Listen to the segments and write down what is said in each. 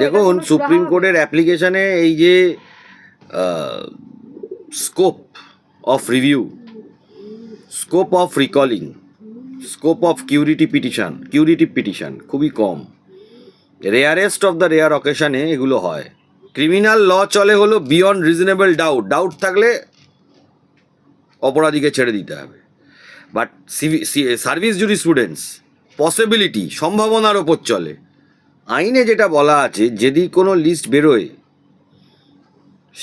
দেখুন সুপ্রিম কোর্টের অ্যাপ্লিকেশনে এই যে scope of review scope of recalling scope of curative petition curative petition খুবই কম। রেয়ারেস্ট অফ দ্য রেয়ার অকেশনে এগুলো হয়। ক্রিমিনাল ল চলে হলো বিয়ন্ড রিজনেবল ডাউট ডাউট থাকলে অপরাধীকে ছেড়ে দিতে হবে। But service jury students possibility সম্ভাবনার ওপর চলে। আইনে যেটা বলা আছে, যদি কোনো লিস্ট বেরোয়,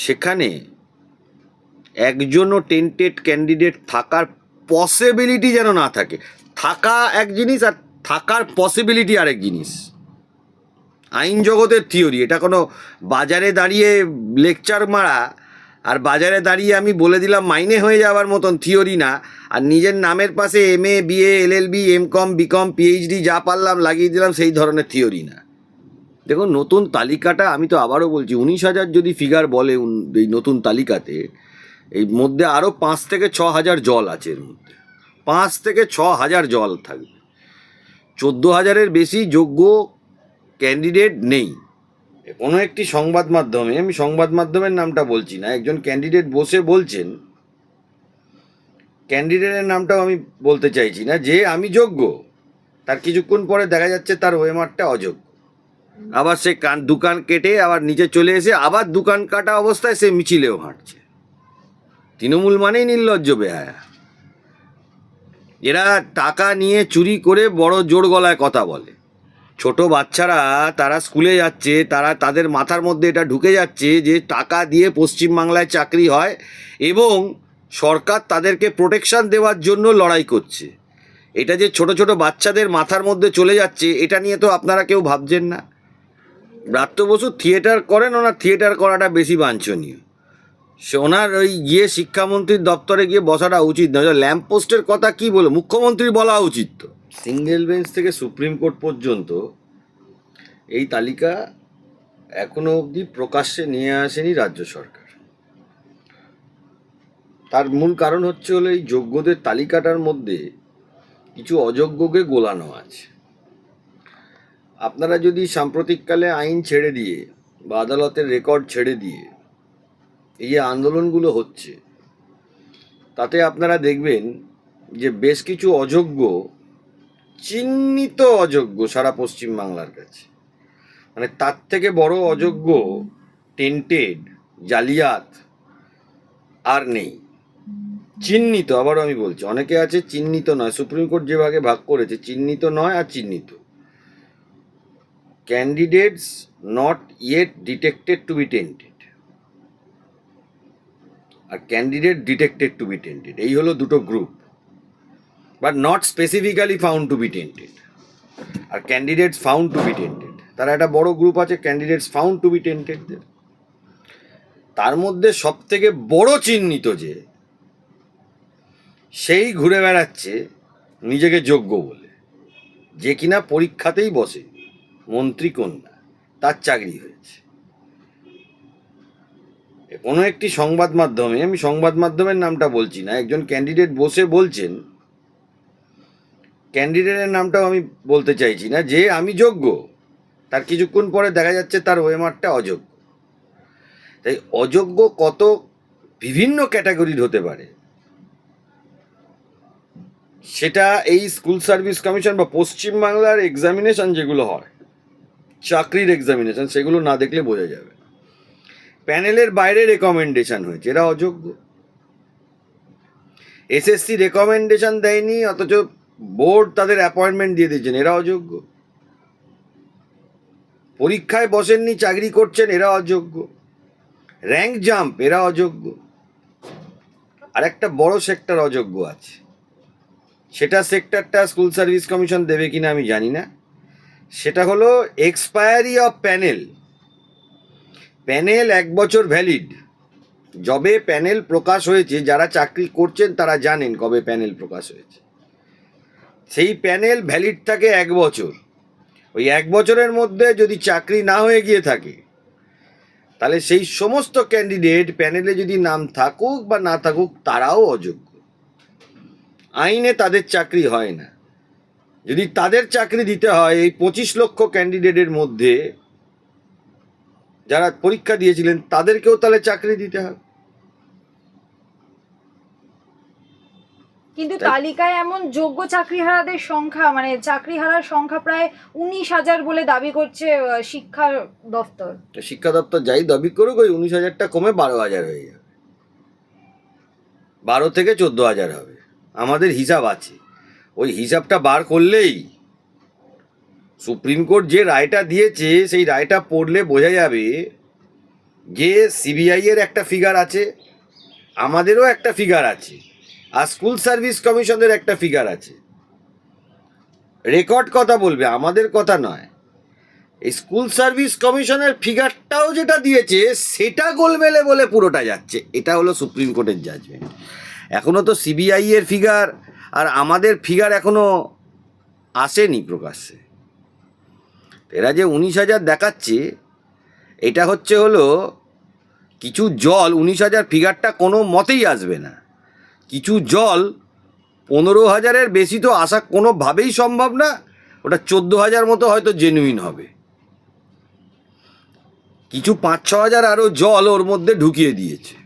সেখানে একজনও টেন্টেড ক্যান্ডিডেট থাকার পসিবিলিটি যেন না থাকে। থাকা এক জিনিস আর থাকার পসিবিলিটি আরেক জিনিস। আইন জগতের থিওরি এটা কোনো বাজারে দাঁড়িয়ে লেকচার মারা, আর বাজারে দাঁড়িয়ে আমি বলে দিলাম মাইনে হয়ে যাওয়ার মতন থিওরি না, আর নিজের নামের পাশে M A BA L L B M com BCom PhD যা পারলাম লাগিয়ে দিলাম, সেই ধরনের থিওরি না। দেখুন নতুন তালিকাটা আমি তো আবারও বলছি, উনিশ হাজার যদি ফিগার বলে এই নতুন তালিকাতে এই মধ্যে আরও পাঁচ থেকে ছ হাজার জল আছে এর মধ্যে। পাঁচ থেকে ছ হাজার জল থাকবে। চোদ্দ হাজারের বেশি যোগ্য ক্যান্ডিডেট নেই। কোনো একটি সংবাদ মাধ্যমে, আমি সংবাদ মাধ্যমের নামটা বলছি না, একজন ক্যান্ডিডেট বসে বলছেন ক্যান্ডিডেটের নামটাও আমি বলতে চাইছি না, যে আমি যোগ্য, তার কিছুক্ষণ পরে দেখা যাচ্ছে তার ওয়েমারটা অযোগ্য। আবার সে কান, দোকান কেটে আবার নিচে চলে এসে আবার দোকান কাটা অবস্থায় সে মিছিলেও হাঁটছে। তৃণমূল মানেই নির্লজ্জ বেহায়া। এরা টাকা নিয়ে চুরি করে বড় জোর গলায় কথা বলে। ছোট বাচ্চারা তারা স্কুলে যাচ্ছে, তারা তাদের মাথার মধ্যে এটা ঢুকে যাচ্ছে যে টাকা দিয়ে পশ্চিমবাংলায় চাকরি হয় এবং সরকার তাদেরকে প্রোটেকশন দেওয়ার জন্য লড়াই করছে। এটা যে ছোট ছোট বাচ্চাদের মাথার মধ্যে চলে যাচ্ছে, এটা নিয়ে তো আপনারা কেউ ভাবছেন না। ব্রাত্য বসু থিয়েটার করেন, ওনার থিয়েটার করাটা বেশি বাঞ্ছনীয়। সে ওনার ওই গিয়ে শিক্ষামন্ত্রীর দপ্তরে গিয়ে বসাটা উচিত নয়। ল্যাম্প পোস্টের কথা কি বলে মুখ্যমন্ত্রী বলা উচিত তো। সিঙ্গেল বেঞ্চ থেকে সুপ্রিম কোর্ট পর্যন্ত এই তালিকা এখনও অবধি প্রকাশ্যে নিয়ে আসেনি রাজ্য সরকার। তার মূল কারণ হচ্ছে হলো এই যোগ্যদের তালিকাটার মধ্যে কিছু অযোগ্যকে গোলানো আছে। আপনারা যদি সাম্প্রতিককালে আইন ছেড়ে দিয়ে বা আদালতের রেকর্ড ছেড়ে দিয়ে এই যে আন্দোলনগুলো হচ্ছে, তাতে আপনারা দেখবেন যে বেশ কিছু অযোগ্য, চিহ্নিত অযোগ্য সারা পশ্চিম বাংলার কাছে। মানে তার থেকে বড় অযোগ্য টেন্টেড জালিয়াত আর নেই। চিহ্নিত, আবারও আমি বলছি, অনেকে আছে চিহ্নিত নয়, সুপ্রিম কোর্ট যে ভাগে ভাগ করেছে, চিহ্নিত নয় আর চিহ্নিত। Candidates not yet detected to be tainted R candidate detected to be tainted এই হলো দুটো group but not specifically found to be tainted R candidates found to be tainted তারা একটা বড় গ্রুপ আছে ক্যান্ডিডেটস ফাউন্ড টু বি টেন্টেডদের তার মধ্যে সব থেকে বড় চিহ্নিত যে, সেই ঘুরে বেড়াচ্ছে নিজেকে যোগ্য বলে, যে কিনা পরীক্ষাতেই বসে। মন্ত্রী কন্যা তার চাকরি হয়েছে। কোনো একটি সংবাদ মাধ্যমে, আমি সংবাদ মাধ্যমের নামটা বলছি না, একজন ক্যান্ডিডেট বসে বলছেন ক্যান্ডিডেটের নামটাও আমি বলতে চাইছি না, যে আমি যোগ্য, তার কিছুক্ষণ পরে দেখা যাচ্ছে তার ওয়েমারটা অযোগ্য। তাই অযোগ্য কত বিভিন্ন ক্যাটাগরির হতে পারে, সেটা এই স্কুল সার্ভিস কমিশন বা পশ্চিমবাংলার এক্সামিনেশন যেগুলো হয় চাকরির এক্সামিনেশন সেগুলো না দেখলে বোঝা যাবে প্যানেলের বাইরে রেকমেন্ডেশন হয়েছে, এরা অযোগ্য। এসএসসি রেকমেন্ডেশন দেয়নি, অথচ বোর্ড তাদের অ্যাপয়েন্টমেন্ট দিয়ে দিয়েছেন, এরা অযোগ্য। পরীক্ষায় বসেননি, চাকরি করছেন, এরা অযোগ্য। র্যাঙ্ক জাম্প এরা অযোগ্য। আর একটা বড় সেক্টর অযোগ্য আছে। সেটা সেক্টরটা স্কুল সার্ভিস কমিশন দেবে কিনা আমি জানি না। সেটা হলো এক্সপায়ারি অফ প্যানেল প্যানেল এক বছর ভ্যালিড যবে প্যানেল প্রকাশ হয়েছে, যারা চাকরি করছেন তারা জানেন কবে প্যানেল প্রকাশ হয়েছে। সেই প্যানেল ভ্যালিড থাকে এক বছর। ওই এক বছরের মধ্যে যদি চাকরি না হয়ে গিয়ে থাকে, তাহলে সেই সমস্ত ক্যান্ডিডেট প্যানেলে যদি নাম থাকুক বা না থাকুক, তারাও অযোগ্য। আইনে তাদের চাকরি হয় না। যদি তাদের চাকরি দিতে হয় এই পঁচিশ লক্ষ ক্যান্ডিডেটের মধ্যে যারা পরীক্ষা দিয়েছিলেন তাদেরকেও তাহলে চাকরি দিতে হবে কিন্তু তালিকায় এমন যোগ্য চাকরিহারাদের সংখ্যা মানে চাকরিহারার সংখ্যা প্রায় উনিশ হাজার বলে দাবি করছে শিক্ষা দপ্তর। তো শিক্ষা দপ্তর যাই দাবি করুক ওই উনিশ হাজারটা কমে বারো হাজার হয়ে যাবে। বারো থেকে চোদ্দ হাজার হবে। আমাদের হিসাব আছে। ওই হিসাবটা বার করলেই সুপ্রিম কোর্ট যে রায়টা দিয়েছে, সেই রায়টা পড়লে বোঝা যাবে যে সিবিআই এর একটা ফিগার আছে, আমাদেরও একটা ফিগার আছে, আর স্কুল সার্ভিস কমিশনের একটা ফিগার আছে। রেকর্ড কথা বলবে, আমাদের কথা নয়। এই স্কুল সার্ভিস কমিশনের ফিগারটাও যেটা দিয়েছে, সেটা গোলমেলে বলে পুরোটা যাচ্ছে। এটা হলো সুপ্রিম কোর্টের জাজমেন্ট এখনও তো সিবিআই এর ফিগার আর আমাদের ফিগার এখনও আসেনি প্রকাশ্যে। এরা যে উনিশ হাজার দেখাচ্ছে, এটা হচ্ছে হলো কিছু জল, উনিশ হাজার ফিগারটা কোনো মতেই আসবে না। কিছু জল পনেরো হাজারের বেশি তো আসা কোনোভাবেই সম্ভব না, ওটা চোদ্দ হাজার মতো হয়তো জেনুইন হবে। কিছু পাঁচ ছ হাজার আরও জল ওর মধ্যে ঢুকিয়ে দিয়েছে।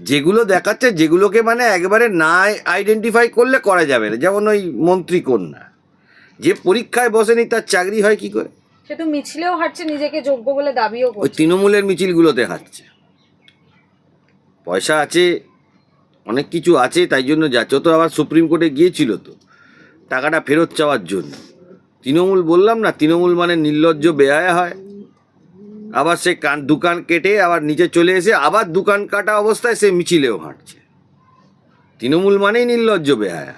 যেগুলো দেখাচ্ছে যেগুলোকে মানে একবারে না আইডেন্টিফাই করলে করা যাবে না। যেমন ওই মন্ত্রী কন্যা। যে পরীক্ষায় বসেনি তার চাকরি হয় কি করে? সে তো মিছিলেও হাঁটছে নিজেকে যোগ্য বলে দাবিও ওই তৃণমূলের মিছিলগুলোতে হাঁটছে। পয়সা আছে অনেক কিছু আছে তাই জন্য যাচ্ছে। তো আবার সুপ্রিম কোর্টে গিয়েছিল তো টাকাটা ফেরত চাওয়ার জন্য। তৃণমূল বললাম না তৃণমূল মানে নির্লজ্জ বেহায়া হয়। আবার সে কান দোকান কেটে আবার নিচে চলে এসে আবার দোকান কাটা অবস্থায় সে মিছিলেও হাঁটছে। তৃণমূল মানেই নির্লজ্জ বেহায়া।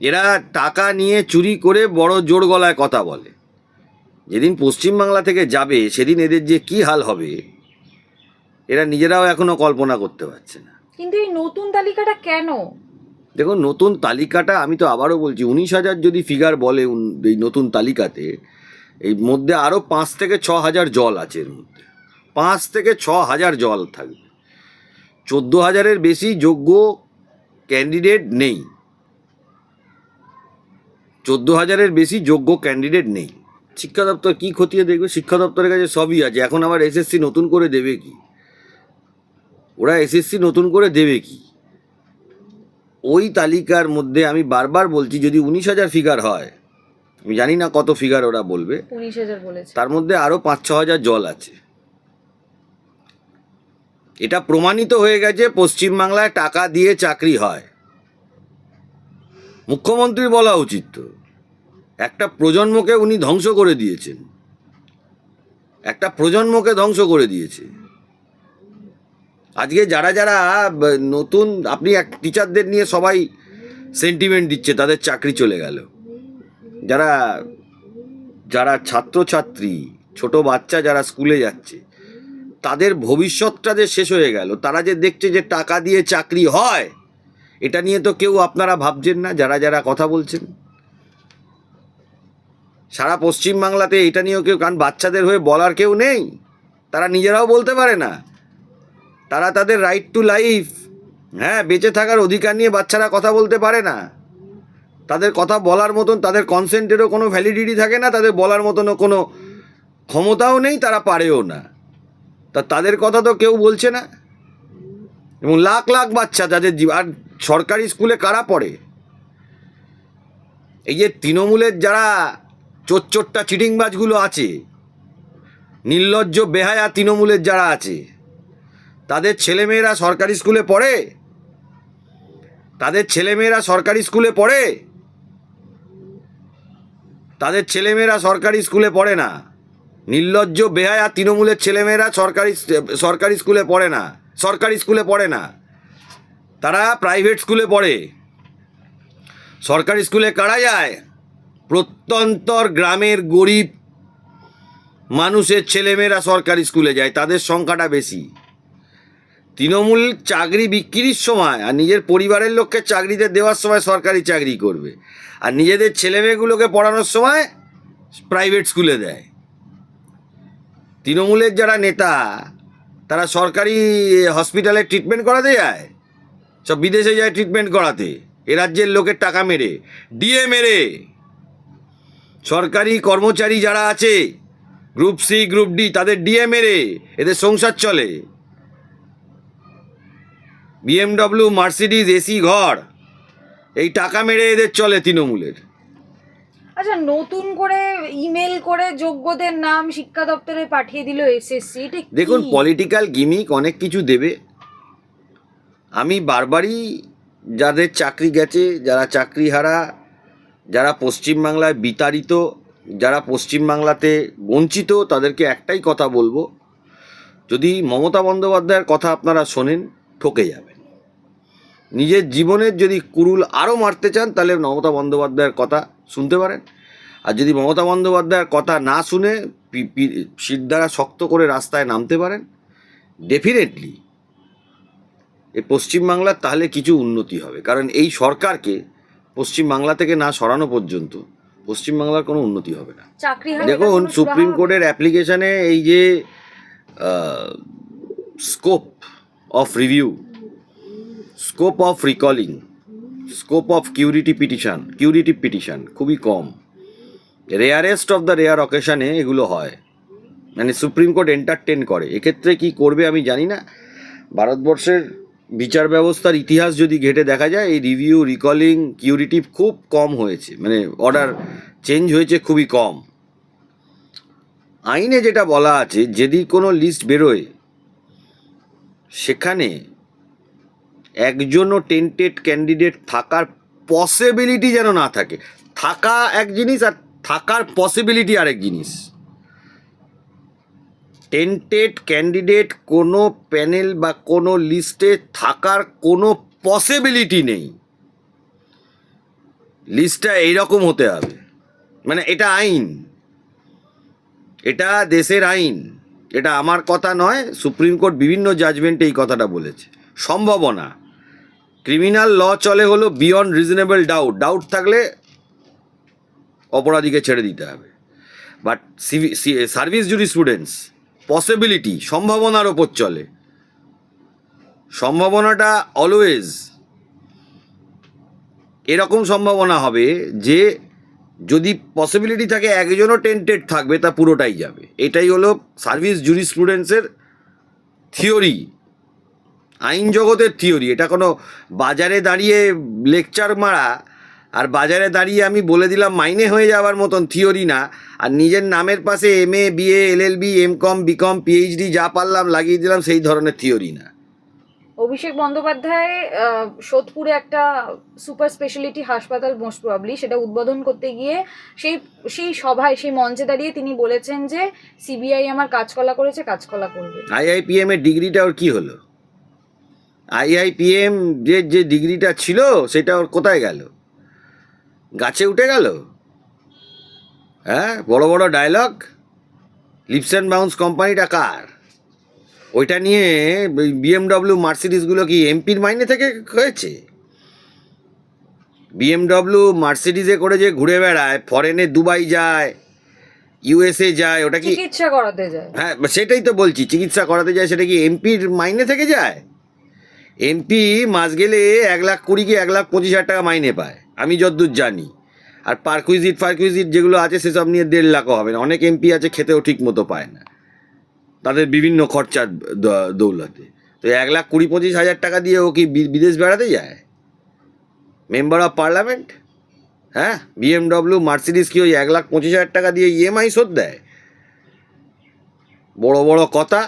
এরা টাকা নিয়ে চুরি করে বড় জোর গলায় কথা বলে। যেদিন পশ্চিমবাংলা থেকে যাবে সেদিন এদের যে কি হাল হবে এরা নিজেরাও এখনও কল্পনা করতে পারছে না। কিন্তু এই নতুন তালিকাটা কেন? দেখুন নতুন তালিকাটা আমি তো আবারও বলছি উনিশ হাজার যদি ফিগার বলে এই নতুন তালিকাতে এই মধ্যে আরও পাঁচ থেকে ছ হাজার জল আছে এর মধ্যে। পাঁচ থেকে ছ হাজার জল থাকবে। চোদ্দ হাজারের বেশি যোগ্য ক্যান্ডিডেট নেই। চোদ্দ হাজারের বেশি যোগ্য ক্যান্ডিডেট নেই। শিক্ষা দপ্তর কী খতিয়ে দেখবে? শিক্ষা দপ্তরের কাছে সবই আছে। এখন আবার এসএসসি নতুন করে দেবে কি? ওরা এসএসসি নতুন করে দেবে কি? ওই তালিকার মধ্যে আমি বারবার বলছি, যদি উনিশ হাজার ফিগার হয় আমি জানি না কত ফিগার ওরা বলবে। তার মধ্যে আরও পাঁচ ছ হাজার জল আছে। এটা প্রমাণিত হয়ে গেছে পশ্চিমবাংলায় টাকা দিয়ে চাকরি হয়। মুখ্যমন্ত্রী বলা উচিত তো। একটা প্রজন্মকে উনি ধ্বংস করে দিয়েছেন। একটা প্রজন্মকে ধ্বংস করে দিয়েছে। আজকে যারা যারা নতুন আপনি এক টিচারদের নিয়ে সবাই সেন্টিমেন্ট দিচ্ছে তাদের চাকরি চলে গেল। যারা যারা ছাত্রছাত্রী, ছোট বাচ্চা যারা স্কুলে যাচ্ছে, তাদের ভবিষ্যৎটা যে শেষ হয়ে গেল, তারা যে দেখছে যে টাকা দিয়ে চাকরি হয়, এটা নিয়ে তো কেউ আপনারা ভাবছেন না, যারা যারা কথা বলছেন। সারা পশ্চিমবাংলাতে এটা নিয়েও কেউ, কারণ বাচ্চাদের হয়ে বলার কেউ নেই, তারা নিজেরাও বলতে পারে না। তারা তাদের রাইট টু লাইফ হ্যাঁ বেঁচে থাকার অধিকার নিয়ে বাচ্চারা কথা বলতে পারে না। তাদের কথা বলার মতন তাদের কনসেন্টেরও কোনো ভ্যালিডিটি থাকে না, তাদের বলার মতনও কোনো ক্ষমতাও নেই, তারা পারেও না। তা তাদের কথা তো কেউ বলছে না। এবং লাখ লাখ বাচ্চা যাদের আর সরকারি স্কুলে কারা পড়ে? এই যে তৃণমূলের যারা চোরচোরটা চিটিংবাজগুলো আছে, নির্লজ্জ বেহায়া তৃণমূলের যারা আছে, তাদের ছেলেমেয়েরা সরকারি স্কুলে পড়ে? তাদের ছেলেমেয়েরা সরকারি স্কুলে পড়ে? তাদের ছেলেমেয়েরা সরকারি স্কুলে পড়ে না। নির্লজ্জ, বেহায়া তৃণমূলের ছেলেমেয়েরা সরকারি সরকারি স্কুলে পড়ে না। সরকারি স্কুলে পড়ে না। তারা প্রাইভেট স্কুলে পড়ে। সরকারি স্কুলে কারা যায়? প্রত্যন্তর গ্রামের গরিব মানুষের ছেলেমেয়েরা সরকারি স্কুলে যায়। তাদের সংখ্যাটা বেশি। তৃণমূল চাকরি বিক্রির সময় আর নিজের পরিবারের লোককে চাকরিতে দেওয়ার সময় সরকারি চাকরি করবে। আর নিজেদের ছেলেমেয়েগুলোকে পড়ানোর সময় প্রাইভেট স্কুলে দেয়। তৃণমূলের যারা নেতা, তারা সরকারি হসপিটালে ট্রিটমেন্ট করাতে যায়, সব বিদেশে যায় ট্রিটমেন্ট করাতে। এ রাজ্যের লোকের টাকা মেরে ডিএ মেরে। সরকারি কর্মচারী যারা আছে গ্রুপ সি গ্রুপ ডি তাদের ডিএ মেরে, এদের সংসার চলে। বিএমডব্লিউ মার্সিডিজ এসি ঘর। এই টাকা মেরে এদের চলে তৃণমূলের। আচ্ছা নতুন করে ইমেল করে যোগ্যদের নাম শিক্ষা দপ্তরে পাঠিয়ে দিল এসএসসি? দেখুন পলিটিক্যাল গিমিক অনেক কিছু দেবে। আমি বারবারই যাদের চাকরি গেছে যারা চাকরি হারা যারা পশ্চিমবাংলায় বিতাড়িত যারা পশ্চিমবাংলাতে বঞ্চিত তাদেরকে একটাই কথা বলব। যদি মমতা বন্দ্যোপাধ্যায়ের কথা আপনারা শোনেন ঠকে যাবেন নিজের জীবনের যদি কুরুল আরও মারতে চান তাহলে মমতা বন্দ্যোপাধ্যায়ের কথা শুনতে পারেন। আর যদি মমতা বন্দ্যোপাধ্যায়ের কথা না শুনে শির দ্বারা শক্ত করে রাস্তায় নামতে পারেন ডেফিনেটলি এ পশ্চিমবাংলার তাহলে কিছু উন্নতি হবে। কারণ এই সরকারকে পশ্চিমবাংলা থেকে না সরানো পর্যন্ত পশ্চিমবাংলার কোনো উন্নতি হবে না। দেখুন সুপ্রিম কোর্টের অ্যাপ্লিকেশানে এই যে scope of review scope of recalling scope of curative petition curative petition খুবই কম। রেয়ারেস্ট অফ দ্য রেয়ার অকেশনে এগুলো হয়। মানে সুপ্রিম কোর্ট এন্টারটেন করে। এক্ষেত্রে কি করবে আমি জানি না। ভারতবর্ষের বিচার ব্যবস্থার ইতিহাস যদি ঘেটে দেখা যায়, এই রিভিউ রিকলিং কিউরিটিভ খুব কম হয়েছে। মানে অর্ডার চেঞ্জ হয়েছে খুবই কম। আইনে যেটা বলা আছে, যদি কোনো লিস্ট বেরোয় সেখানে একজনও টেন্টেড ক্যান্ডিডেট থাকার পসিবিলিটি যেন না থাকে। থাকা এক জিনিস আর থাকার পসিবিলিটি আরেক জিনিস। টেন্টেড ক্যান্ডিডেট কোনো প্যানেল বা কোনো লিস্টে থাকার কোনো পসিবিলিটি নেই। লিস্টটা এইরকম হতে হবে। মানে এটা আইন। এটা দেশের আইন। এটা আমার কথা নয়, সুপ্রিম কোর্ট বিভিন্ন জাজমেন্টে এই কথাটা বলেছে। সম্ভাবনা। ক্রিমিনাল ল চলে হলো বিয়ন্ড রিজনেবল ডাউট ডাউট থাকলে অপরাধীকে ছেড়ে দিতে হবে। But service jury students possibility সম্ভাবনার ওপর চলে। সম্ভাবনাটা অলওয়েজ এরকম সম্ভাবনা হবে যে যদি পসিবিলিটি থাকে একজনও টেন্টেড থাকবে, তা পুরোটাই যাবে। এটাই হলো সার্ভিস জুরি স্টুডেন্টসের থিওরি আইন জগতের থিওরি এটা কোনো বাজারে দাঁড়িয়ে লেকচার মারা, আর বাজারে দাঁড়িয়ে আমি বলে দিলাম মাইনে হয়ে যাওয়ার মতন থিওরি না, আর নিজের নামের পাশে M A BA L L B M com BCom PhD যা পারলাম লাগিয়ে দিলাম, সেই ধরনের থিওরি না। অভিষেক বন্দ্যোপাধ্যায় সোদপুরে একটা সুপার স্পেশালিটি হাসপাতাল মোস্ট প্রবলি সেটা উদ্বোধন করতে গিয়ে সেই সেই সভায়, সেই মঞ্চে দাঁড়িয়ে তিনি বলেছেন যে, সিবিআই আমার কাজকলা করেছে, কাজকলা করবে। আইআইপিএম এর ডিগ্রিটা ওর কি হলো? আইআইপিএম যে যে ডিগ্রিটা ছিল, সেটা ওর কোথায় গেল? গাছে উঠে গেল? হ্যাঁ বড় বড় ডায়লগ লিপস অ্যান্ড বাউন্স কোম্পানিটা কার? ওইটা নিয়ে বিএমডব্লিউ মার্সিডিসগুলো কি এমপির মাইনে থেকে হয়েছে? বিএমডব্লিউ মার্সিডিসে করে যে ঘুরে বেড়ায় ফরেনে দুবাই যায় ইউএসএ যায় ওটা কি চিকিৎসা করাতে যায়। হ্যাঁ সেটাই তো বলছি চিকিৎসা করাতে যায় সেটা কি এমপির মাইনে থেকে যায়? এমপি মাস গেলে এক লাখ কুড়ি কি এক লাখ পঁচিশ হাজার টাকা মাইনে পায় আমি যতদূর জানি। আর পারকুইজিট ফারকুইজিট যেগুলো আছে সেসব নিয়ে দেড় লাখও হবে না অনেক এমপি আছে খেতেও ঠিক মতো পায় না। তাদের বিভিন্ন খরচার দৌলতে। তো এক লাখ কুড়ি পঁচিশ হাজার টাকা দিয়ে ও কি বিদেশ বেড়াতে যায়? মেম্বার অফ পার্লামেন্ট হ্যাঁ? বিএমডব্লিউ মার্সিডিস কি ওই এক লাখ পঁচিশ হাজার টাকা দিয়ে ইএমআই শোধ দেয়? বড় বড় কথা।